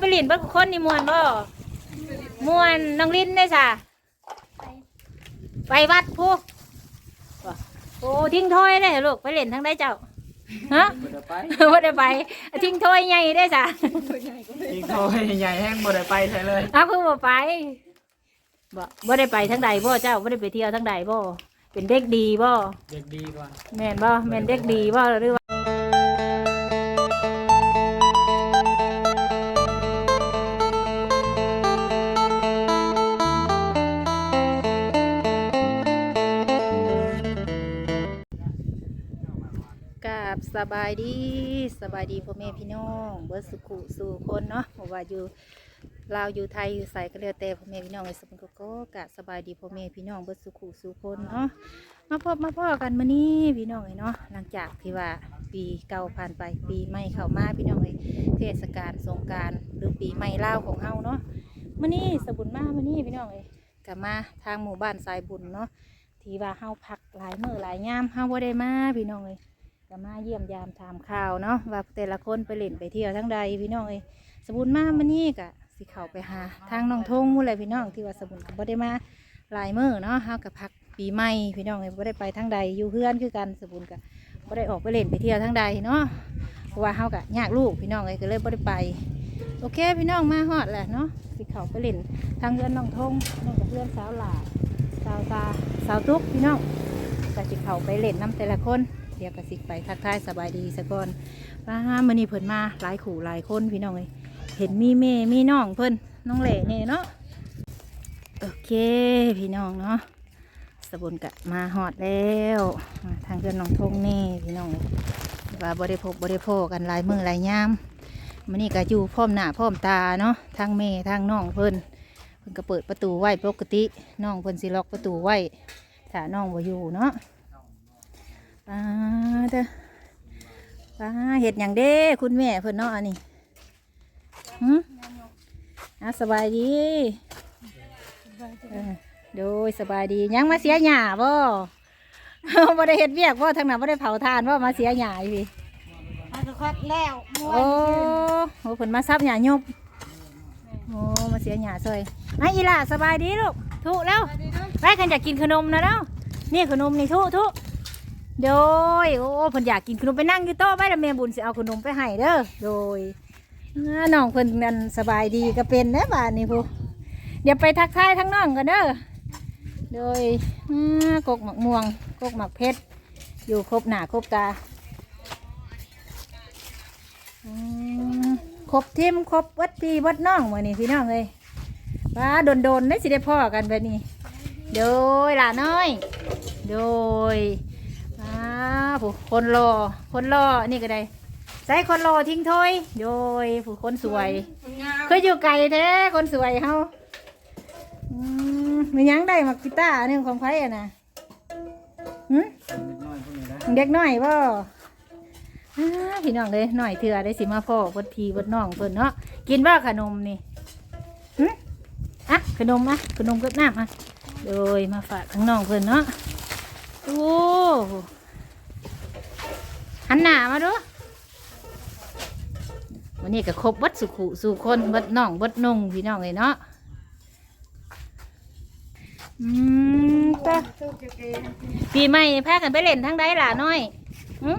ไปเลินเบิ่งคนนี่ม่วนบ่ม่วนน้องลินได้ซะไปวัดผู้บ่โอ้ทิ้งถ้อยเลยลูกไปเล่นทั้งได้เจ้าฮะบ่ได้ไปบ่ได้ไปทิ้งถ้อยใหญ่ได้ซะยิงโทยใหญ่แห้งบ่ได้ไปใช่เลยอ้าวเพิ่งบ่ไปบ่บ่ได้ไปทั้งใดบ่เจ้าบ่ได้ไปเที่ยวทั้งใดบ่เป็นเด็กดีบ่เด็กดีกว่าแม่นบ่แม่นเด็กดีบ่หรือว่า สบายดีสบายดีพ่อแม่พี่น้องเบิดสุขุสู่คนเนาะบ่ว่าอยู่ลาวอยู่ไทยอยู่ไสก็แล้วแต่พ่อแม่พี่น้องไอ้สมก็ก็กะสบายดีพ่อแม่พี่น้องเบิดสุขุสู่คนเนาะมาพบมาพ่อกันมื้อนี้พี่น้องเอ้ยเนาะหลังจากที่ว่าปีเก่าผ่านไปปีใหม่เข้ามาพี่น้องเอ้ยเทศกาลสงการหรือปีใหม่ลาวของเฮาเนาะมื้อนี้สบุญมามื้อนี้พี่น้องเอ้ยกลับมาทางหมู่บ้านสายบุญเนาะที่ว่าเฮาพักหลายมือหลายยามเฮาบ่ได้มาพี่น้องเอ้ย ก็มาเยี่ยมยามถามข่าวเนาะว่าแต่ละคนไปเล่นไปเที่ยวทั้งใดพี่น้องเอ้ยสบุญมามื้อนี้ก็สิเข้าไปหา ทางน้องทงมู่แหละพี่น้องที่ว่าสบุญบ่ได้มาหลายมื้อเนาะเฮากับพักปีใหม่พี่น้องเลยบ่ได้ไปทางใดอยู่เพื่อนคือกันสบุญกับบ่ได้ออกไปเล่นไปเที่ยวทางใดเนาะเพราะว่าเฮากับยากลูกพี่น้องเลยก็เลยบ่ได้ไป โอเคพี่น้องมาฮอดแหละเนาะสิเข้าไปเล่นทางเรือนน้องทงน้องกับเพื่อนสาวหลาสาวตาสาวทุกพี่น้องก็สิเข้าไปเล่นน้ำแต่ละคน เดี๋ยวก็สิไปทักทายสบายดีสะก่อนมามื้อนี้เพิ่นมาหลายขู่หลายคนพี่น้องเลยเห็นมีแม่มีน้องเพิ่นน้องเหล่เนี่ยเนาะโอเคพี่น้องเนาะสบุนกะมาหอดแล้วทางเพื่อนน้องทงนี่พี่น้องว่าบริโภคบริโภคกันหลายมือหลายย่ามมันนี่ก็อยู่พร้อมหน้าพร้อมตาเนาะทางเมทางน้องเพิ่นเพิ่นก็เปิดประตูไว้ปกติน้องเพิ่นสิล็อกประตูไว้ถ้าน้องบ่อยู่เนาะป้า เด้อป้าเห็ดอย่างเด้คุณแม่เพิ่นเนาะอันนี้หืมอะสบายดีเออโดยสบายดียังมาเสียหญ้าบ่ บ่ได้เฮ็ดเวียกบ่ทางนั้นบ่ได้เผาทานบ่มาเสียหญ้าอยู่พี่มันก็คัดแล้วม้วโอ้นโหเพิ่นมาซับหญ้ายุบโอ้มาเสียหญ้าซอยไอ้อีหล่าสบายดีลูกทุแล้วไปคันอยากกินขนมนะเนาะนี่ขนมนี่ทุทุ โดยโอ้เพิ่นอยากกินขนมไปนั่งอยู่โต๊ะไปแล้วแม่บุญสิเอาขนมไปให้เด้อโดยน้องเพิ่นนั่นสบายดีก็เป็นนะบ้านนี้พูเดี๋ยวไปทักทายทั้งน้องกันเด้อโดยกกหมักม่วงกกหมักเพชรอยู่ครบหนาครบตาครบทิมครบวัดพี่วัดน้องมือนี่พี่น้องเลยป้าโดนโดนได้สิได้พ่อกันแบบนี้ โดยหลาน้อย โดย ป้าผู้คนรอ คนรอ นี่ก็ได้ ใส่คนรอทิ้งถ้อยโดยผู้คนสวยเคยอยู่ไกลแท้คนสวยเฮาอืมมันยังได้มากีตาร์นี่ของไผอะนะหึนิดหน้อยพวกนี้นะเด็กน้อยบ่อ้าพี่น้องเลยหน่อยเถื่อได้สิมาพ่อเบดพีเบดน้องเพิ่นเนาะ กินบ่ขนมนี่หึอะขนมอะขนมกับน้ำอะโดยมาฝากข้างน้องเพิ่นเนาะ โอ้ หันหน้ามาดูวันนี้ก็ครบวัดสุขุสู่คนวัดน้องวัดนุ่งพี่น้องเลยเนาะอืมตาปีใหม่พากันไปเล่นทั้งใดล่ะน้อยหึ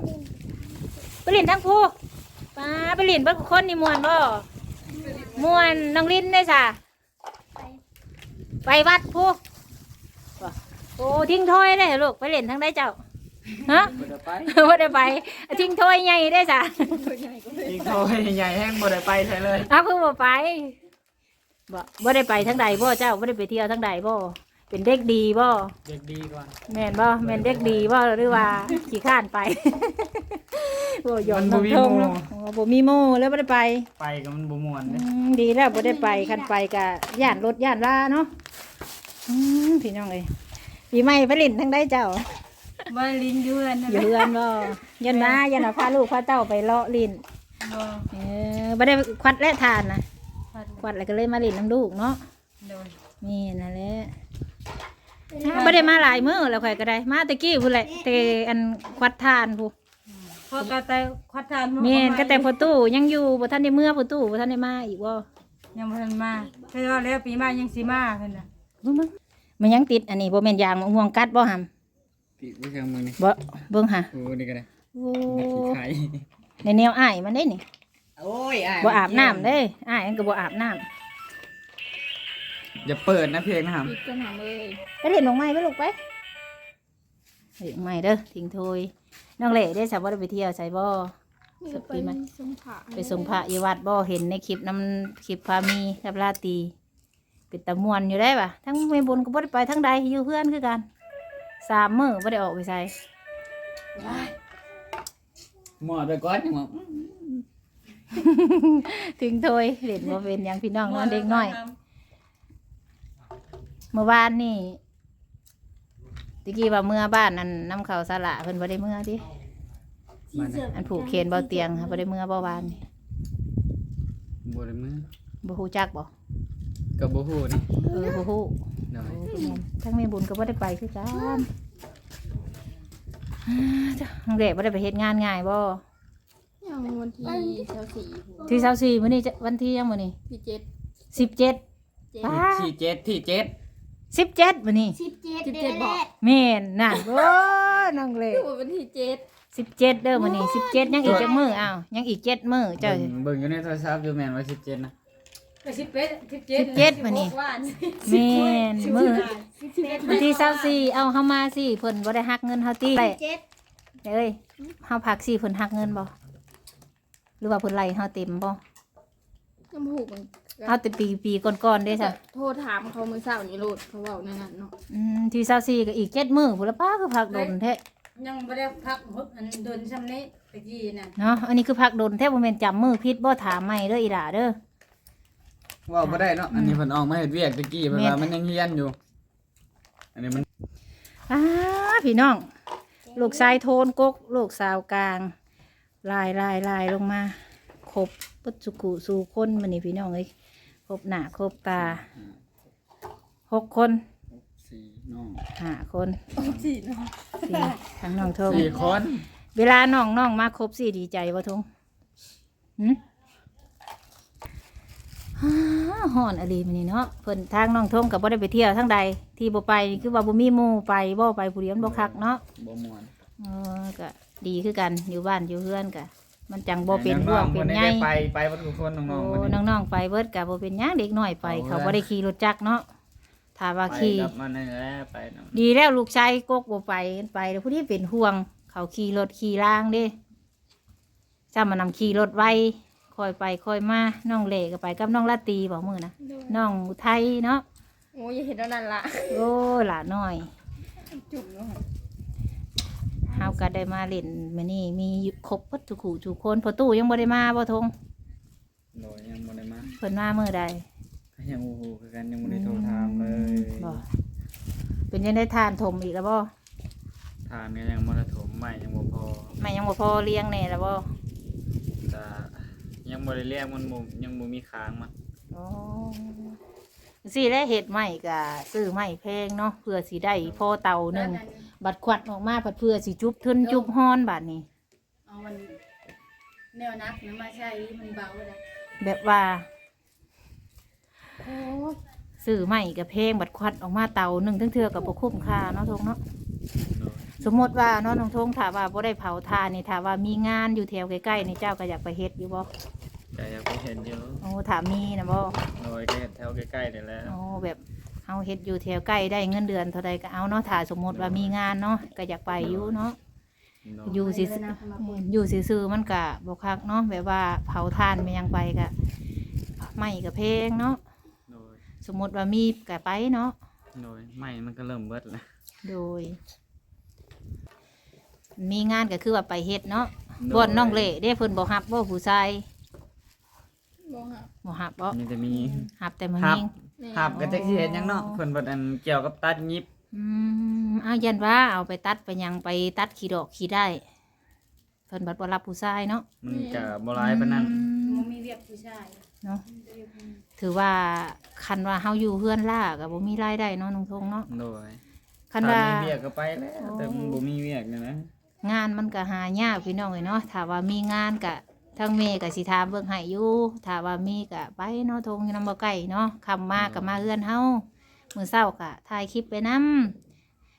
ไปเล่นทั้งผู้ป้าไปเล่นบิ่งคนนี่มวนบ่มวนน้องลินได้จ้ะไปวัดผู้บ่โอ้ทิ้งถ้อยเลยลูกไปเล่นทั้งใดเจ้า ฮะบ่ได้ไปบ่ได้ไปทิ้งถ้อยใหญ่ได้จ้ะยิงโทยใหญ่แห้งบ่ได้ไปใช่เลยอ้าวเพิ่งบ่ไปบ่บ่ได้ไปทั้งใดบ่เจ้าบ่ได้ไปเที่ยวทั้งใดบ่เป็นเด็กดีบ่เด็กดีกว่าแม่นบ่แม่นเด็กดีบ่หรือว่าขี้ข้านไปบ่ยอมมันน้บ่องมีทงหมู่เนาะอ๋อบ่มีโม่แล้วบ่ได้ไปไปก็มันบ่ม่วนอืเด้มดีแล้วบ่ได้ไปคันไปก็ย่านรถย่านลาเนาะอืมพี่น้องเอ้ยปีใหม่ไปเลินทั้งได้เจ้า มาลิ้นอยืนอยู่เฮือนบ่ยันมายันเอาพาลูกพาเต้าไปเลาะลินเออบ่ได้ควัดและทานนะควัดแล้วก็เลยมาลินน้ำลูกเนาะโดนนี่นั่นแหละไม่ได้มาหลายมื้อแล้วข่อยก็ได้ มาแตะกี้พู้นแหละแต่อันควัดทานพู้พอก็แต่ควัดทานแม่นก็แต่พอตู้ยังอยู่บ่ทันได้เมื่อพอตู้บ่ทันได้มาอีกบ่ยังบ่ทันมาเพิ่นว่าแล้วปีใหม่ยังสิมาเพิ่นน่ะมึงมึงมันยังติดอันนี้บ่แม่นยางมะม่วงกัดบ่หำ ติดไว้เชิงมือนี่บ่เบิ่งหาโอ้นี่ก็ได้โอ้นักขี้ไข่ในแนวอ้ายมันได้นี่โอ้ยยบ่อาบน้ำเด้อ้ายมันก็บ่อาบน้ำอย่าเปิดนะเพลงนะครับปิดกันหาเลยไปเล่นลงไม้ไปลูกไปเล่นลงไม้เด้อทิ้งโทยน้องเล่ได้สับบ่ได้ไปเที่ยวใส่บ่นี่ก็ไปปีใหม่ทรงผ่าไปส่งพระอยู่วัดบ่เห็นในคลิปน้ำคลิปพามีกับลาตรีเป็นตะมวนอยู่ได้ปะทั้งไม่บุญก็บ่ได้ไปทั้งใดอยู่เพื่อนคือกัน สามมื้อบ่ได้ออกไปใส่หมอดไปก่อนจังหวะถึงโทยเล่นบ่เป็นหยังพี่น้องนอนเด็กน้อยเมื่อวานนี่ตะกี้ว่าเมื่อบ้านนั่นน้ำเขาสละเพิ่นบ่ได้เมื่อติมันน่ะอันผูกเคนเบาเตียงค่ะบ่ได้เมื่อบ่วานนี่บ่ได้มือบ่ฮู้จักบ่กับบ่ฮู้นี่เออบ่ฮู้ โดยโอ้คือแม่นทั้งแม่บุญก็บ่ได้ไปคือกันอ่าจ้ะน้องเด็กบ่ได้ไปเฮ็ดงานง่ายบ่อย่างวันที่เช้าสี่ที่24มื้อนี้จะวันที่ยังมื้อนี้ที่เจ็ด17เจ็ดป้าที่เจ็ดที่เจ็ด17มื้อนี้สิบเจ็ดสิบเจ็ดบอกแม่นน่ะโอ้น้องเล็กคือวันที่เจ็ด17เด้อมื้อนี้17ยังอีกจักมื้ออ้าวยังอีก7มื้อเจ้าเบิ่งเบิ่งอยู่ในโทรศัพท์อยู่แม่นว่า17นะ ก็สิบเป็ดสิบเจ็ด17มื้อนี้วันแม่นมื้อสิบเจ็ดวันที่24เอาเฮามาสิเพิ่นบ่ได้หักเงินเฮาติเจ็ดเอ้ยเฮาพักสิเพิ่นหักเงินบ่หรือว่าเพิ่นไล่เฮาเต็มบ่น้ำหูกมันเอาแต่ปีปีก่อนๆเด้จ้ะโทษถามเขามือเศร้านี่โลดเขาบอกนั่นน่ะเนาะอืมที่เศร้าซีก็อีกเจ็ดมื้อพุ่นละป้าคือพักดนแท้ยังบ่ได้พักหดอันโดนซ้ำนี้ตะกี้น่ะเนาะอันนี้คือพักดนแท้บ่แม่นจำมื้อผิดบ่ถามใหม่เด้ออีหล่าเด้อเว่าบ่ได้เนาะอันนี้เพิ่นออกมาเฮ็ดเวียกตะกี้เพิ่นแม่นว่ามันยังเฮียนอยู่ อันนี้มันอ้าพี่น้อง ลูกชายโทนกก ลูกสาวกลาง ลายลายลายลงมาครบปัจจุกุสู่คนมื้อนี้พี่น้องเอ้ยครบหน้าครบตาหกคนสี่น้องห้าคนสี่เนาะสี่ทั้งน้องทงสี่คน เวลาน้องน้องมาครบสี่ดีใจบ่ทงหืม ฮ่าฮ้อนอะไรมันนี่เนาะเพิ่นทางน้องทงกับบ่ได้ไปเที่ยวทั้งใด ที่บ่ไปนี่คือว่าบ่มีหมู่ไปบ่ไปผู้เดียวมันบ่คักเนาะบ่ม่วนเออก็ดีคือกันอยู่บ้านอยู่เฮือนก็มันจังบ่เป็นห่วงเป็นใหใยไปไปวัดทุกคนน้องๆวันนี้น้องๆไปเบิดก็บ่เป็นหยังเด็กน้อยไปเขาบ่ได้ขี่รถจักรเนาะถ้าว่าขี่ดีแล้วลูกชายกกบ่ไปไปแล้วผู้ที่เป็นห่วง เขาขี่รถขี่ล่างเด้จ้ามานำขี่รถไว คอยไปคอยมาน้องเหล่ก็ไปกับน้องลาตรีบอกมือนะน้องอุทัยเนาะโอ้ยอย่าเห็นแล้วนั่นละโอ้หลาน้อยจุ่มเนาะเฮาก็ได้มาเล่นมื้อนี้มีอยู่ครบวัตถุขู่ทุกคนพอตู้ยังบ่ได้มาบ่ทงโดยยังบ่ได้มาเพิ่นมามื้อใดก็ยังโอ้โหคือกันยังบ่ได้โทรถามเลยบ่เป็นยังได้ทานถมอีกแล้วบ่ถามก็ยังบ่ได้ถมใหม่ยังบ่พอแม่ยังบ่พอเลี้ยงแน่แล้วบ่แต่ ยังบ่ได้เรียกมันบ่ยังบ่มีค้างมันอ๋อสิได้เฮ็ดใหม่ก็ซื้อใหม่แพงเนาะเพื่อสิได้พอเตาหนึงบัดควัดออกมาผัดเพื่อสิจุบทึนจุบฮ้อนบาดนี้เอามันแนวนักนะมาใช้มันเบาเลยแบบว่าโอ้ยซื้อใหม่กับเพลงบัดควัดออกมาเตาหนึ่งทั้งเทือกับบ่คุ้มค่าเนาะทงเนาะโดยสมมติว่าเนาะน้องทงถ้าว่าบ่ได้เผาทานนี่ถ้าว่ามีงานอยู่แถวใกล้ๆนี่เจ้าก็อยากไปเฮ็ดอยู่บ่ แต่ยังไปเห็นอยู่โอ้ถามมีนะบ่โดยก็เห็นแถวใกล้ๆนี่แหละโอ้แบบเฮาเฮ็ดอยู่แถวใกล้ได้เงินเดือนเท่าใดก็เอาเนาะถ้าสมมติว่ามีงานเนาะก็อยากไปอยู่เนาะโดอยู่สิอยู่ซื่อๆมันก็บ่คักเนาะแบบว่าเผาทานไม่ยังไปก็ไม่กับเพลงเนาะโดยสมมติว่ามีก็ไปเนาะโดยไม่มันก็เริ่มเบิดแล้วโดย มีงานก็คือว่าไปเฮ็ดเนาะบ่อนน้องเล่เด้เพิ่นบ่ฮับบ่ผู้ชาย บอกค่ะบ่ฮับบ่มีแต่มีฮับแต่มันฮับยิงแม่หับก็จักสิเฮ็ดหยังเนาะเพิ่นบ่อันเกี่ยวกับตัดยิบอืมเอายันว่าเอาไปตัดไปหยังไปตัดขี้ดอกขี้ได้เพิ่นบัดบ่รับผู้ชายเนาะมันก็บ่หลายปานนั้นอืมัมนมีเวียกผู้ชายเนาะถือว่าคันว่าเฮาอยู่เฮือนล่าก็บ่มีรายได้เนาะน้องทงเนาะโดยคันถ้าว่ามีเวียกก็ไปแล้วแต่มันบ่มีเวียกนี่นะงงานมันก็หายากพี่น้องเลยเนาะถ้าว่ามีงานก็ ทั้งเมก็สิถามเบิ่งให้อยู่ถ้าว่ามีก็ไปเนาะทงอยู่นำบ่ไกลเนาะคำมาก็มาเฮือนเฮามื้อเช้าก็ถ่ายคลิปไปนํ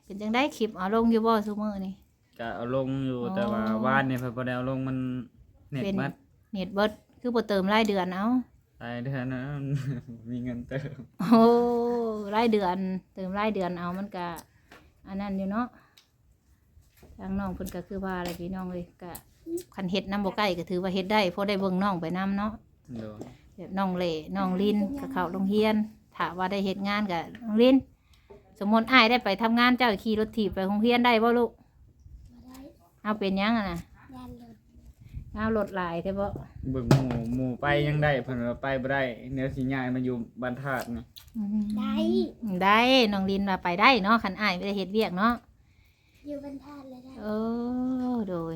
เป็นจังได้คลิปเอาลงอยู่บ่ซุมื้อนี่ก็เอาลงอยู่อ๋อแต่ว่าวานเนี่ยเพิ่นบ่ได้เอาลงมันเน็ตเป็นมัดเน็ตเบิดคือบ่เติมรายเดือนเอาตายเดือนนะมีเงินเติมโอ้รายเดือน เติมรายเดือนเอามันก็อันนั้นอยู่เนาะทางน้องเพิ่นก็คือว่าอะไรพี่น้องเลยก็ คันเฮ็ดน้ำบ่ใกล้ก็ถือว่าเฮ็ดได้เพราะได้เบิ่งน้องไปนํเนาะโดยแบบน้องเล่น้องลินก็เข้าโรงเรียนถ้าว่าได้เฮ็ดงานก็น้องลินสมมติอ้ายได้ไปทำงานเจ้าขี่รถถีบไปโรงเรียนได้บ่ลูกเอาเป็นหยังอะนะเอารถหลายได้บ่เบิ่งหมู่หมู่ไปยังได้เพิ่นว่าไปบ่ได้เนื้อสิย้ายมาอยู่บ้านธาตุนี่ได้ได้น้องลินว่าไปได้เนาะคันอ้ายไม่ได้เฮ็ดเวียกเนาะอยู่บรรทัดเลยได้เออโดย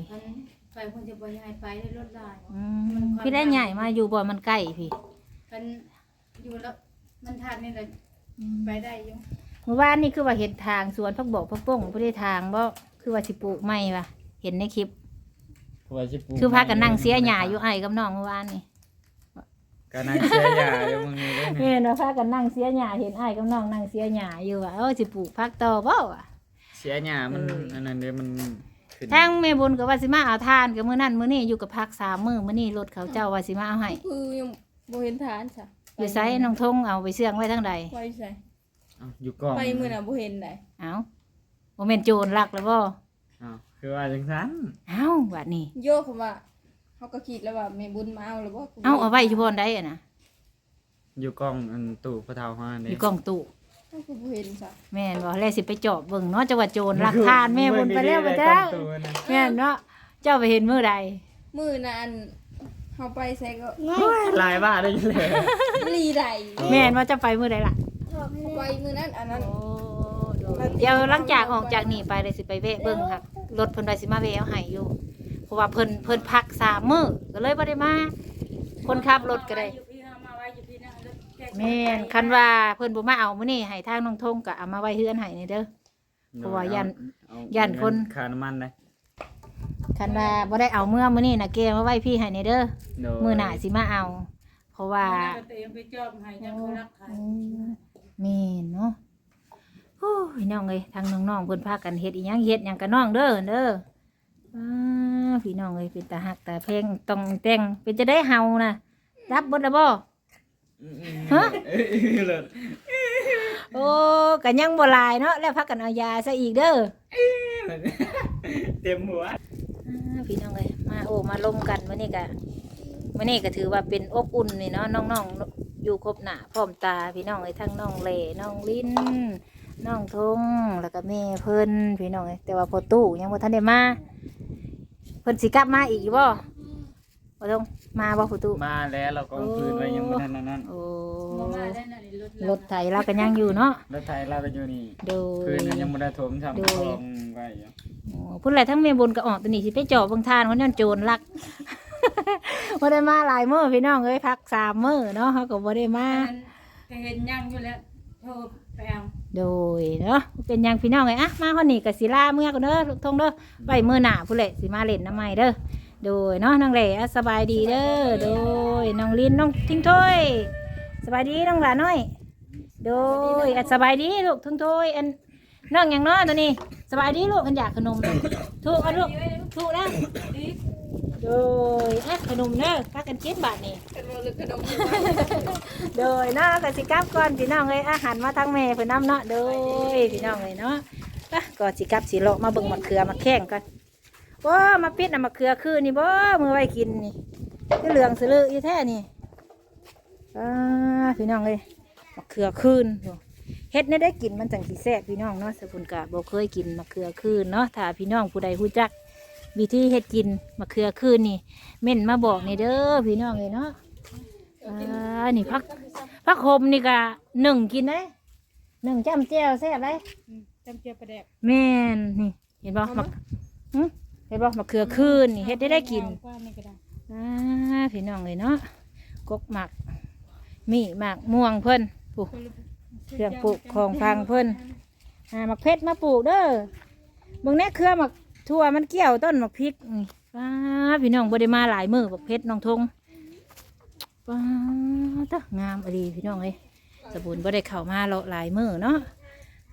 ไปคนจะไปย้ายไปได้รถได้อืมพี่ได้ใหญ่มาอยู่บ่มันใกล้พี่กันอยู่แล้วมันทันนี่แหละไปได้อยู่เมื่อวานนี่คือว่าเห็นทางสวนพักบอกพักป้งบ่ได้ทางบ่คือว่าสิปลูกไม้ว่ะเห็นในคลิป เพราะว่าสิปลูคือพากันนั่งเสียหญ้าอยู่ไอ้ายกับน้องเมื่อวานนี่ก็นั่งเสียยาอยู่มึงนี่เด้อเห็นี่นว่าพากันนั่งเสียหญ้าเห็นไอ้ายกับน้องนั่งเสียหญ้าอยู่ว่าเออสิปลูกผักต่อบ่ว่ะ เสียยามันเอออั อันนั้นเด้อมัน ขึ้นทางแม่บุญก็ว่าสิมาเอาทานกับมื้อนั้นมื้อนี้อยู่กับพักสามมื้อมื้อนี้รถเขาเจ้าว่าสิมาเอาให้คือยังบ่เห็นฐานจ้ะอยู่ไสน้องทงเอาไปเสื่องไว้ทางใดไปใส่เอ้าอยู่กล้องไปมื้อน่ะบ่เห็นได้เอ้าบ่แม่นโจรลักแล้วบ่เอ้าคือว่าจังซั่นเอ้าบัดนี้โยกคำว่าเขาก็คิดแล้วว่าแม่บุญมาเอาแล้วบ่เอาเอาไว้อยู่บ่อนใดอะนะอยู่กล้องอันตู้พระเฒ่าเฮาอนี่ยู่กล่องตู้เขา ก็บ่เห็นจ้ะแม่นบ่แล้วสิไปเจาะเบิ่งเนาะจังหวัดโจรลักทานแม่บุญไปแล้วบ่มื้อนี้จ้าได้กล้องตู้นะแม่นเนาะเจ้าไปเห็นมื้อใดมื้อนั้นเฮาไปใส่ก็หลายบาทได้อยู่เลยลีได้แม่นว่าจะไปมื้อใดล่ะบอกให้ไปมื้อนั้นอันนั้น โอ้เดี๋ยวหลังจากออกจากนี่ไปเลยสิไปแวะเบิ่งค่ะรถเพิ่นไปสิมาแวะเอาให้อยู่เพราะว่าเพิ่นเพิ่นพักสามมื้อก็เลยบ่ได้มาคนขับรถก็ได้ อยู่ แล้วแกะแม่นคันว่าเพิ่นบ่มาเอามื้อนี้ให้ทางน้องทงก็เอามาไว้เฮือนให้นี่เด้อ เพราะว่าย่านเอย่านคนค่าน้ำมันเลยคันว่าบ่ได้เอาเมื่อมื้อนี้น่ะแกมาไว้พี่ให้นี่เด้อโดยมื้อหน้าสิมาเอา เพราะว่าเตรียมไปจอบให้ยังเขารักใครแม่นเนาะโอ้ยน้องเอ้ยทางน้องๆเพิ่นพากันเฮ็ดอีหยังเฮ็ดหยังกับน้องเด้อเด้ออ้าพี่น้องเอ้ยเป็นตาหักตาเพลงต้องแต่งเป็นจะได้เฮานะรับบ่ล่ะบ่ ฮะเอ้ยเลิศโอ้ก็ยังบ่หลายเนาะแล้วพักกันเอายาซะอีกเด้อเต็มหัวอ่าพี่น้องเอ้ยมาโอ้มาลมกันมื้อนี้ก็มื้อนี้ก็ถือว่าเป็นอบอุ่นนี่เนาะน้องๆอยู่ครบหน้าพร้อมตาพี่น้องเอ้ยทั้งน้องเล่น้องลิ้นน้องทงแล้วก็แม่เพิ่นพี่น้องเอ้ยแต่ว่าพอตู้ยังบ่ทันได้มาเพิ่นสิกลับมาอีกอยู่บ่ บ่ต้องมาบ่พอตู้มาแล้วเราก็เอาคืนไว้ยังไม่ทันอันนั้นโอ้บ่มาได้น่ะนี่รถรถไถเราก็ยังอยู่เนาะรถไทยเราก็อยู่นี่โดย คืนนั้นยังไม่ได้ถมทำโดคยลองไว้อยู่โอ้พุ่นแหละทั้งเมียบนก็ออกตัวนี้สิไปเจาะเบางทานคนนั้นโจรลัก บ่ได้มาหลายมื้อพี่น้องเอ้ยพักสามมื้อเนาะเขาก็บ่ได้มาก็เห็นยังอยู่แล้วโทรไปเอาโดยเนาะเป็นหยังพี่น้องไงอะมาคนนี้ก็สิลาเมื่อก่อนเด้อลูกทงเด้อไว้มื้อหน้าพุ่นแหละสิมาเล่นน้ำใหม่เด้อ โดยเนาะน้องเล่อะสบายดีเด้อโดยน้องลินน้องทิ้งถ้วยสบายดีน้องหลานน้อย โดยอะสบายดีลูกทิ้งถ้วยอันน้องหยังเนาะตัวนี้สบายดีลูกอันอยากขนมถูกอันลูกถูกนะโดยอะขนมเด้อพากันกินบาทนี่กันบ่ลึกขนมโดยเนาะกสิกลับก่อนพี่น้องเลยอาหารมาทั้งแม่เพิ่นน้ำเนาะโดยพี่น้องเลยเนาะก็สิกลับสิเลมาเบิ่งหมะเขือมาแข่งก่อน ว้ามาปิดน่ะมะเขือคือนี่บ่มือไว้กินนี่คือเหลืองสลืออยู่แท้นี่อ่าพี่น้องเลยมะเขือคืนโอ้เฮ็ดเนี่ยได้กินมันจังสิแซ่บพี่น้องเนาะสกุลกะบ่เคยกินมะเขือคืนเนาะถ้าพี่น้องผู้ใดรู้จัก วิธีเฮ็ดกินมะเขือคืนนี่เม่นมาบอกนี่เด้อพี่น้องเลยเนาะอ่านี่พักพักโฮมนี่ก็หนึ่งกินได้หนึ่งจ้ำแจ่วแซ่บเลยจำเจียประแดกแม่นนี่เห็นบ่มักหึ เห็นบ่มะเขือคืนนี่เฮ็ดได้ได้กินว่านี่ก็ได้อ่าพี่น้องเลยเนาะกกหมักมีหมากม่วงเพิ่นปลูกเครื่องปลูกของฟังเพิ่นอ่าหมักเพชรมาปลูกเด้อเบิ่งแน่เครือหมักทั่วมันเกี่ยวต้นหมกพริกนี่ป้าพี่น้องบ่ได้มาหลายมือบักเพชรน้องทงป้าตะงามอดีพี่น้องเอ้ยสบุนบ่ได้เข้ามาเลาะหลายมือเนาะ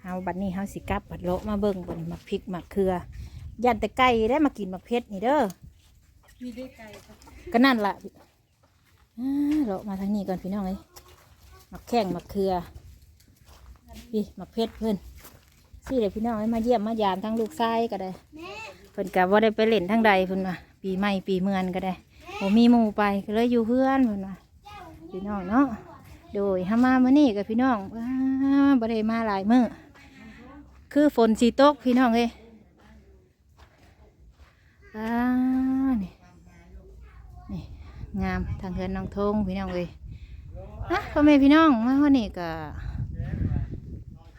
เฮาบัดนี้เฮาสิกลับบัดเลาะมาเบิ่งบัดนี้หมักพริกหมักเขือ ยันแต่ไก่ได้มากินหมักเพชรนี่เด้อมีได้ไก่ครับก็นั่นล่ะอ่าเลาะมาทางนี้ก่อนพี่น้องเอ้ยหมักแข้งหมักเขือพี่หมักเพชรเพื่อนสิเดี๋ยวพี่น้องเอ้ยมาเยี่ยมมายามทั้งลูกชายก็ได้เพิ่นก็บ่ได้ไปเล่นทางใดเพิ่นว่าปีใหม่ปีเมือนก็ได้บ่มีหมู่ไปก็เลยอยู่เพื่อนเพิ่นว่าพี่น้องเนาะโดยห้ามามื้อนี้กับพี่น้องว้าบ่ได้มาหลายมื้อคือฝนสิตกพี่น้องเอ้ยอ่านี่นี่ งามทางเฮือนน้องทงพี่น้องเอ้ยอะพ่อแม่พี่น้องมาวันนี้ก็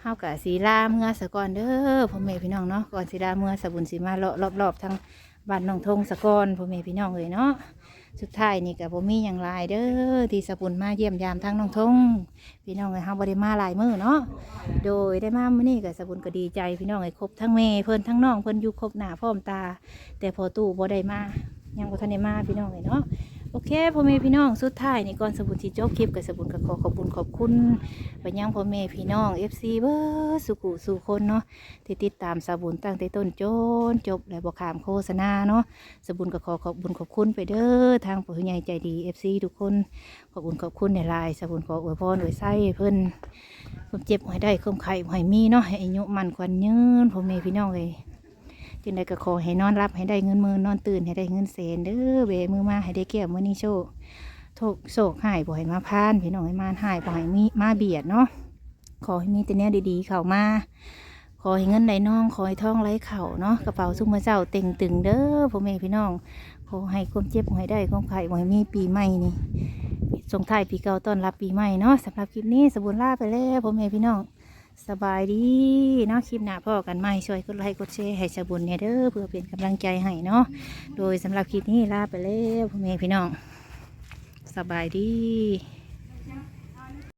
เฮากะสีลาเมื่อสะก่อนเด้อพ่อแม่พี่น้องเนาะก่อนสีลาเมื่อสะบุญสีมาเลาะรอบๆทั้งบ้านน้องทงสะก่อนพ่อแม่พี่น้องเลยเนาะสุดท้ายนี่กะบ่มีอย่างไรเด้อที่สะบุญมาเยี่ยมยามทั้งน้องทงพี่น้องเลยเฮาบ่ได้มาหลายมือเนาะโดยได้มามื้อนี้กะสะบุญก็ดีใจพี่น้องเลยครบทั้งแม่เพิ่นทั้งน้องเพิ่นอยู่ครบหน้าพร้อมตา แต่พอตู้บ่ได้มายังบ่ทันได้มาพี่น้องเลยเนาะ โอเคพ่อแม่พี่น้องสุดท้ายนี่ก่อนสะบุญสิจบคลิปกับสะบุญก็ขอขอบคุญขอบคุณไปยังพ่อแม่พี่น้อง FC เบอร์สุขุสุคนเนาะที่ติดตามสาบุญตั้งแต่ต้นจนจบและบอกขามโฆษณาเนาะสาบุญก็ขอขอบุญขอบคุณไปเด้อทางผู้ใหญ่ใจดี FC ทุกคนขอบุญขอบคุณในลายสาบุญขออวยพรอวยไส้เพิ่อนความเจ็บให้ได้ความไข่ให้มีเนาะให้อายุมันควันยืนพ่อแม่พี่น้องเลย จึงได้ก็ขอให้นอนรับให้ได้เงินมือนอนตื่นให้ได้เงินแสนเด้อเบมือมาให้ได้เกี่ยวมือนี้โชคโถกโศกหายบ่ให้มาพานพี่น้องให้มาหายบ่ให้มีมาเบียดเนาะขอให้มีแต่เนี้ยดีๆ เข้ามา ขอให้เงินไหลน้อง ขอให้ท่องไหลเข่าเนาะกระเป๋าซุ่มมือเจ้าเต็งตึงเด้อพ่อแม่พี่น้องขอให้ความเจ็บบ่ให้ได้ความไข่บ่ให้มีปีใหม่นี่ส่งท้ายปีเก่าต้อนรับปีใหม่เนาะสำหรับคลิปนี้สมบูรณ์ลาไปแล้วพ่อแม่พี่น้อง สบายดีเนาะคลิปหน้าพ่อกันใหม่ช่วยกดไลค์กดแชร์ให้ชาวบุญเนี่ยเด้อเพื่อเป็นกำลังใจให้เนาะโดยสำหรับคลิปนี้ลาไปแล้วพ่อแม่พี่น้อง สบายดี